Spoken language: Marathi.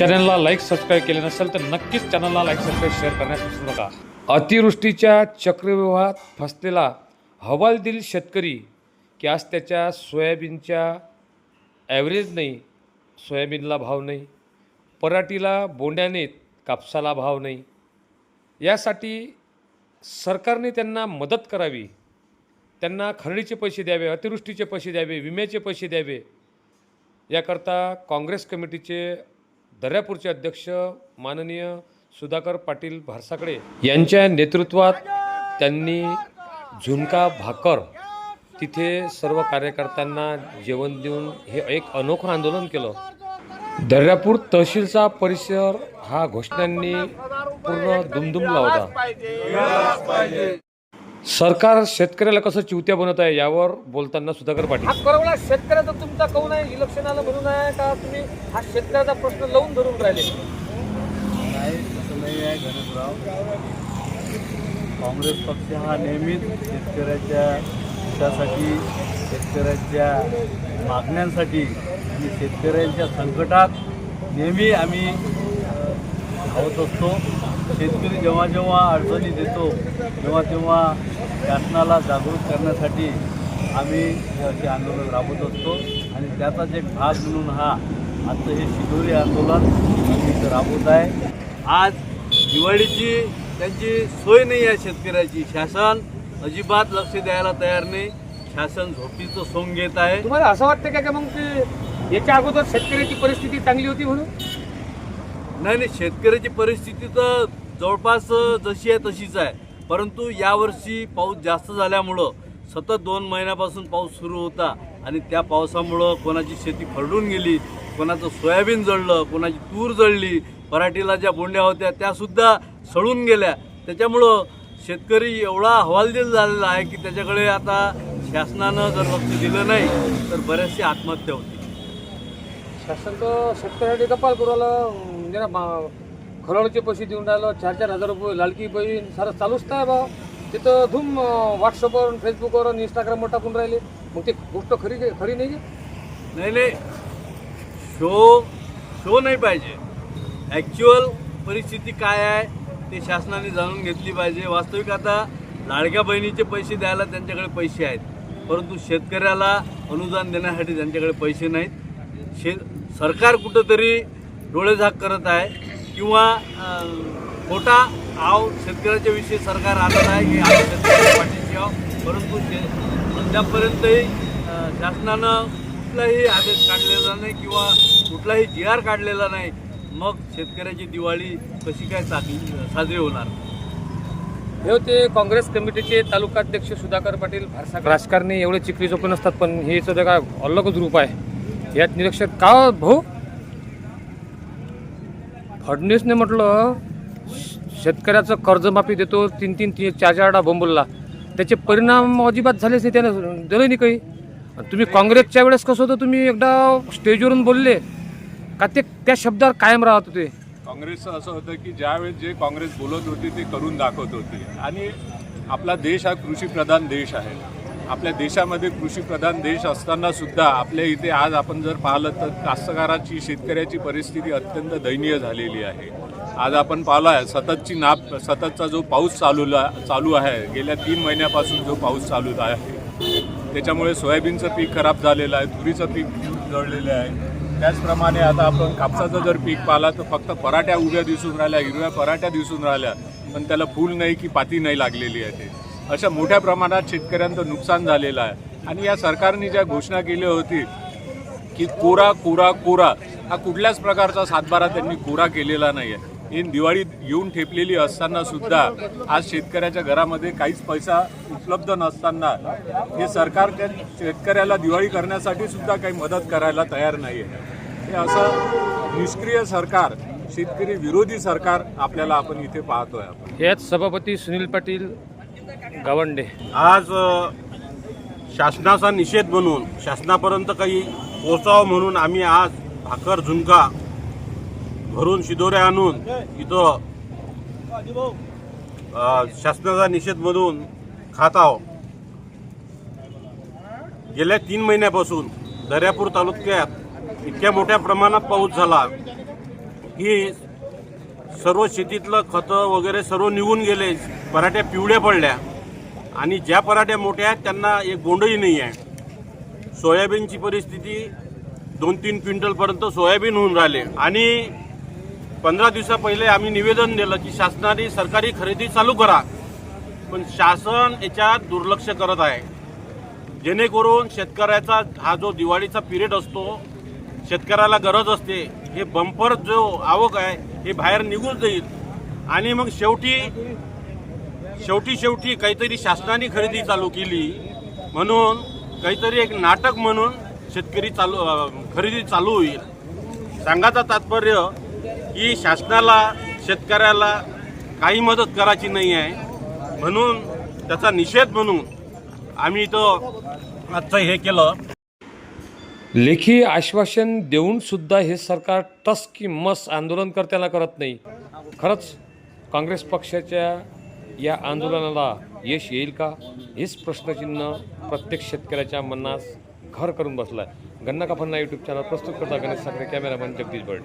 चॅनलला लाईक सबस्क्राईब केले नसेल तर नक्कीच चॅनलला लाईक सबस्क्राईब शेअर करण्यास विसरू नका. अतिवृष्टीच्या चक्रव्यूहात फसलेला हवालदिल शेतकरी की आज त्याच्या सोयाबीनच्या ॲव्हरेज नाही सोयाबीनला भाव नाही पराठीला बोंड्याने कापसाला भाव नाही. यासाठी सरकारने त्यांना मदत करावी. त्यांना खरडीचे पैसे द्यावे अतिवृष्टीचे पैसे द्यावे विम्याचे पैसे द्यावे. याकरता काँग्रेस कमिटीचे दर्यापूरचे अध्यक्ष माननीय सुधाकर पाटील भारसाकडे यांच्या नेतृत्वात त्यांनी झुणका भाकर तिथे सर्व कार्यकर्त्यांना जेवण देऊन हे एक अनोखं आंदोलन केलं. दर्यापूर तहसीलचा परिसर हा घोषणांनी पूर्ण दुमदुमला होता. सरकार शेतकऱ्याला कसं चिवत्या बनवत आहे यावर बोलताना सुधाकर पाटील. हा करवला शेतकऱ्याचा तुमचा कौन आहे इलेक्शन आलं म्हणून आहे का तुम्ही हा शेतकऱ्याचा प्रश्न लावून धरून राहिले? नाही तसं नाही आहे गणेशराव काँग्रेस पक्ष हा नेहमीच शेतकऱ्याच्या हितासाठी शेतकऱ्याच्या मागण्यांसाठी आणि शेतकऱ्यांच्या संकटात नेहमी आम्ही धावत असतो. शेतकरी जेव्हा जेव्हा अडचणीत येतो तेव्हा तेव्हा शासनाला जागृत करण्यासाठी आम्ही हे असे आंदोलन राबवत असतो. आणि त्याचाच एक भाग म्हणून हा आजचं हे शिदोरी आंदोलन आम्ही इथं राबवत आहे. आज दिवाळीची त्यांची सोय नाही आहे शेतकऱ्याची. शासन अजिबात लक्ष द्यायला तयार नाही. शासन झोपीचं सोंग घेत आहे. तुम्हाला असं वाटतं का की मग की याच्या अगोदर शेतकऱ्याची परिस्थिती चांगली होती म्हणून? नाही नाही शेतकऱ्याची परिस्थिती तर जवळपास जशी आहे तशीच आहे. परंतु यावर्षी पाऊस जास्त झाल्यामुळं सतत दोन महिन्यापासून पाऊस सुरू होता आणि त्या पावसामुळं कोणाची शेती खरडून गेली कोणाचं सोयाबीन जळलं कोणाची तूर जळली पराठीला ज्या बोंड्या होत्या त्यासुद्धा सळून गेल्या. त्याच्यामुळं शेतकरी एवढा हवालदिल झालेला आहे की त्याच्याकडे आता शासनानं जर लक्ष दिलं नाही तर बऱ्याचशी आत्महत्या होती शासन तर शेतकऱ्यासाठी कपाल करू राहिलं पैसे देऊन राहिलं चार चार हजार रुपये लाडकी बहीण सारं चालूच आहे बा तिथं धूम व्हॉट्सअपवर फेसबुकवर आणि इंस्टाग्रामवर टाकून राहिले मग ते गोष्ट खरी खरी नाही नाही नाही शो शो नाही पाहिजे ॲक्च्युअल परिस्थिती काय आहे ते शासनाने जाणून घेतली पाहिजे वास्तविक आता लाडक्या बहिणीचे पैसे द्यायला त्यांच्याकडे पैसे आहेत परंतु शेतकऱ्याला अनुदान देण्यासाठी त्यांच्याकडे पैसे नाहीत. शे सरकार कुठंतरी डोळेझाक करत आहे. किंवा खोटा आव शेतकऱ्याच्या विषयी सरकार आणत आहे की आम्ही शेतकऱ्याच्या पाठीशी आहोत. परंतु अद्यापपर्यंतही शासनानं कुठलाही आदेश काढलेला नाही किंवा कुठलाही जी आर काढलेला नाही मग शेतकऱ्याची दिवाळी कशी काय चाकली साजरी होणार? हे होते काँग्रेस कमिटीचे तालुकाध्यक्ष सुधाकर पाटील भारसा राजकारणी एवढे चिकली चोपे नसतात पण हे सुद्धा काय अलगच रूप आहे. यात निरीक्षक का हो भाऊ? फडणवीसने म्हटलं शेतकऱ्याचं कर्जमाफी देतो तीन तीन तीन चार चारडा बोंबलला. त्याचे परिणाम अजिबात झालेच नाही त्यानं दिलं नाही काही. तुम्ही काँग्रेसच्या वेळेस कसं होतं तुम्ही एकदा स्टेजवरून बोलले का ते त्या शब्दावर कायम राहत होते? काँग्रेसचं असं होतं की ज्यावेळेस जे काँग्रेस बोलत होती ते करून दाखवत होती. आणि आपला देश हा कृषीप्रधान देश आहे. आपल्या देशामध्ये कृषीप्रधान देश असताना सुद्धा आपल्या इथे आज आपण जर पाहिलं तर कास्तकाराची शेतकऱ्याची परिस्थिती अत्यंत दयनीय झालेली आहे. आज आपण पाहिलं आहे सततची नाप सततचा जो पाऊस चालूला चालू आहे गेल्या तीन महिन्यापासून जो पाऊस चालू आहे त्याच्यामुळे सोयाबीनचं पीक खराब झालेलं आहे तुरीचं पीक जळलेलं आहे. त्याचप्रमाणे आता आपण कापसाचं जर पीक पाहिला तर फक्त पराठ्या उभ्या दिसून राहिल्या हिरव्या पराठ्या दिसून राहिल्या पण त्याला फूल नाही की पाती नाही लागलेली आहे ते. अशा मोठ्या प्रमाणात शेतकऱ्यांचं नुकसान झालेलं आहे. आणि या सरकारने ज्या घोषणा केली होती की कोरा कोरा कोरा हा कुठल्याच प्रकारचा सातबारा त्यांनी कोरा केलेला नाही आहे इन दिवाळी येऊन ठेपलेली असताना सुद्धा आज शेतकऱ्याच्या घरामध्ये काहीच पैसा उपलब्ध नसताना हे सरकार त्या शेतकऱ्याला दिवाळी करण्यासाठी सुद्धा काही मदत करायला तयार नाही आहे हे असं निष्क्रिय सरकार शेतकरी विरोधी सरकार आपल्याला आपण इथे पाहतोय आपण. हेच सभापती सुनील पाटील गावंडे. आज शासनाचा निषेध म्हणून शासनापर्यंत काही पोचावं म्हणून आम्ही आज भाकर झुणका भरून शिदोऱ्या आणून इथं शासनाचा निषेध म्हणून खात आहोत. गेल्या तीन महिन्यापासून दर्यापूर तालुक्यात इतक्या मोठ्या प्रमाणात पाऊस झाला की सर्व शेतीतलं खतं वगैरे सर्व निघून गेले पराठ्या पिवळ्या पडल्या. आणि ज्या पराठ्या मोठ्या आहेत त्यांना एक बोंडही नाही आहे. सोयाबीनची परिस्थिती दोन तीन क्विंटलपर्यंत सोयाबीन होऊन राहिले. आणि पंधरा दिवसा पहिले आम्ही निवेदन दिलं की शासनाने सरकारी खरेदी चालू करा. पण शासन याच्यात दुर्लक्ष करत आहे. जेणेकरून शेतकऱ्याचा हा जो दिवाळीचा पिरियड असतो शेतकऱ्याला गरज असते हे बंपर जो आवक आहे हे बाहेर निघून जाईल. आणि मग शेवटी शेवटी शेवटी काहीतरी शासनाने खरेदी चालू केली. म्हणून काहीतरी एक नाटक म्हणून शेतकरी चालू खरेदी चालू होईल. सांगायचं तात्पर्य की शासनाला शेतकऱ्याला काही मदत करायची नाही आहे. म्हणून त्याचा निषेध म्हणून आम्ही इथं आजचं हे केलं. लेखी आश्वासन देऊन सुद्धा हे सरकार टस की मस आंदोलनकर्त्याला करत नाही. खरंच काँग्रेस पक्षाच्या या आंदोलनाला यश येईल का? हेच प्रश्नचिन्ह प्रत्येक शेतकऱ्याच्या मनास घर करून बसलं आहे गन्ना कापन्ना यूट्यूब चॅनल प्रस्तुत करता गणेश साखरे कॅमेरामॅन जगदीश बर्डे.